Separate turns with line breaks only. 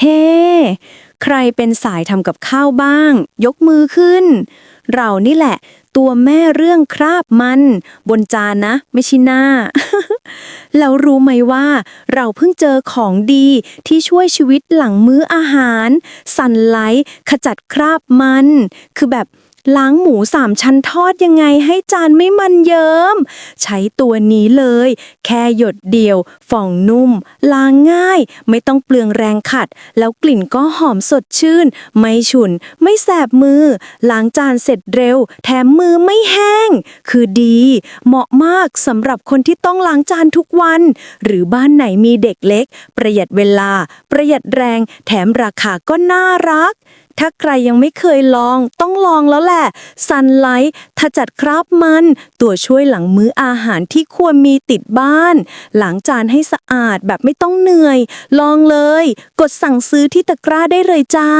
เฮ้ใครเป็นสายทำกับข้าวบ้าง ยกมือขึ้น เรานี่แหละ ตัวแม่เรื่องคราบมัน บนจานนะ ไม่ใช่หน้า แล้วรู้ไหมว่า เราเพิ่งเจอของดีที่ช่วยชีวิตหลังมื้ออาหาร สันไลขจัดคราบมัน คือแบบ ล้างหมูสามชั้นทอดยังไงให้จานไม่มันเยิม้ม ใช้ตัวนี้เลย แค่หยดเดียวฝ่องนุ่ม ล้างง่าย ไม่ต้องเปลืองแรงขัด แล้วกลิ่นก็หอมสดชื่น ไม่ฉุน ไม่แสบมือ ล้างจานเสร็จเร็ว แถมมือไม่แห้ง คือดี เหมาะมากสำหรับคนที่ต้องล้างจานทุกวัน หรือบ้านไหนมีเด็กเล็ก ประหยัดเวลา ประหยัดแรง แถมราคาก็น่ารัก ถ้าใครยังไม่เคยลอง ต้องลองแล้วแหละซันไลท์ขจัดคราบมัน ตัวช่วยหลังมื้ออาหารที่ควรมีติดบ้าน หลังจานให้สะอาดแบบไม่ต้องเหนื่อย ลองเลย กดสั่งซื้อที่ตะกร้าได้เลยจ้า